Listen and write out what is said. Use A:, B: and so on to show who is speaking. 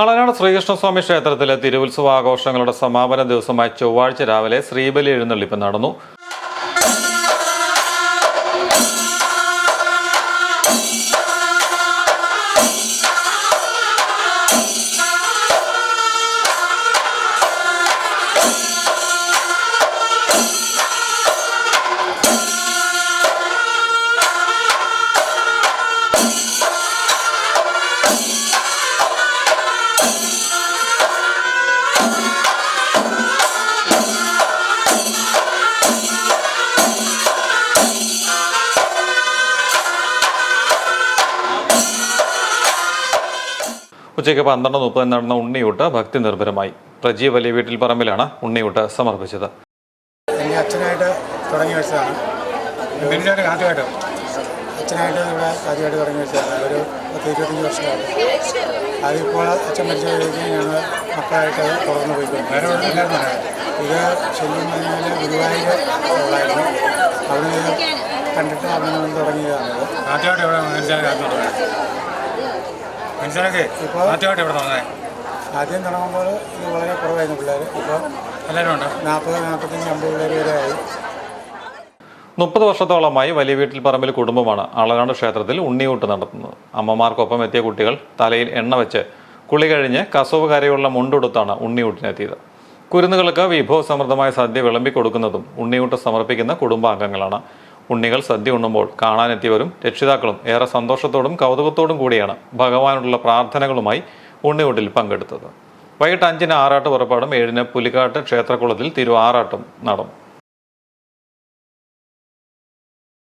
A: അളനാട് ശ്രീകൃഷ്ണസ്വാമി ക്ഷേത്രത്തിലെ തിരുവുത്സവാഘോഷങ്ങളുടെ സമാപന ദിവസമായ ചൊവ്വാഴ്ച രാവിലെ ശ്രീബലി എഴുന്നള്ളിപ്പ് നടന്നു. ഉച്ചയ്ക്ക് പന്ത്രണ്ട് മുപ്പതിന് നടന്ന ഉണ്ണിയൂട്ട് ഭക്തി നിർഭരമായി. പ്രജീവ് വലിയ വീട്ടിൽ പറമ്പിലാണ് ഉണ്ണിയൂട്ട് സമർപ്പിച്ചത്.
B: എന്റെ അച്ഛനായിട്ട് തുടങ്ങി വെച്ചതാണ്.
C: ആദ്യമായിട്ട്
B: അച്ഛനായിട്ട് ഇവിടെ ആദ്യമായിട്ട് തുടങ്ങി വെച്ചതാണ്. ഒരു പത്ത് ഇരുപത്തഞ്ച് വർഷമായിട്ട്. അതിപ്പോൾ അച്ഛൻ മരിച്ചു കഴിഞ്ഞ് ഞങ്ങൾ മക്കളായിട്ട്
C: എവിടെ ഇല്ലായിരുന്നു
B: ഇത് ശരിക്കും പറഞ്ഞാൽ ഗുരുവായൂർ ഉള്ളായിരുന്നു അവിടെ കണ്ടിട്ട് അവിടെ നിന്ന് തുടങ്ങിയതാണ്.
C: ആദ്യമായിട്ട് ആദ്യം തുടങ്ങി മനസ്സിലാക്കി
B: ഇപ്പോൾ-
C: ആദ്യമായിട്ട് ഇവിടെ തുടങ്ങാൻ
B: ആദ്യം തുടങ്ങുമ്പോൾ ഇത് വളരെ കുറവായിരുന്നു പിള്ളേർ ഇപ്പോൾ
C: എല്ലാവരും ഉണ്ട്?
B: നാൽപ്പത് നാൽപ്പത്തഞ്ച് അമ്പത് പിള്ളേർ വരെ ആയി.
A: മുപ്പത് വർഷത്തോളമായി വലിയ വീട്ടിൽ പറമ്പിൽ കുടുംബമാണ് അളനാട് ക്ഷേത്രത്തിൽ ഉണ്ണിയൂട്ട് നടത്തുന്നത്. അമ്മമാർക്കൊപ്പം എത്തിയ കുട്ടികൾ തലയിൽ എണ്ണ വെച്ച് കുളി കഴിഞ്ഞ് കസവ് കരയുള്ള മുണ്ടുടുത്താണ് ഉണ്ണിയൂട്ടിനെത്തിയത് കുരുന്നുകൾക്ക് വിഭവസമൃദ്ധമായ സദ്യ വിളമ്പിക്കൊടുക്കുന്നതും ഉണ്ണിയൂട്ട് സമർപ്പിക്കുന്ന കുടുംബാംഗങ്ങളാണ്. ഉണ്ണികൾ സദ്യ ഉണ്ണുമ്പോൾ കാണാനെത്തിയവരും രക്ഷിതാക്കളും ഏറെ സന്തോഷത്തോടും കൗതുകത്തോടും കൂടിയാണ് ഭഗവാനോടുള്ള പ്രാർത്ഥനകളുമായി ഉണ്ണിയൂട്ടിൽ പങ്കെടുത്തത്. വൈകിട്ട് അഞ്ചിന് ആറാട്ട് പുറപ്പാടും ഏഴിന് പുലിക്കാട്ട് ക്ഷേത്രക്കുളത്തിൽ തിരു ആറാട്ടും നടന്നു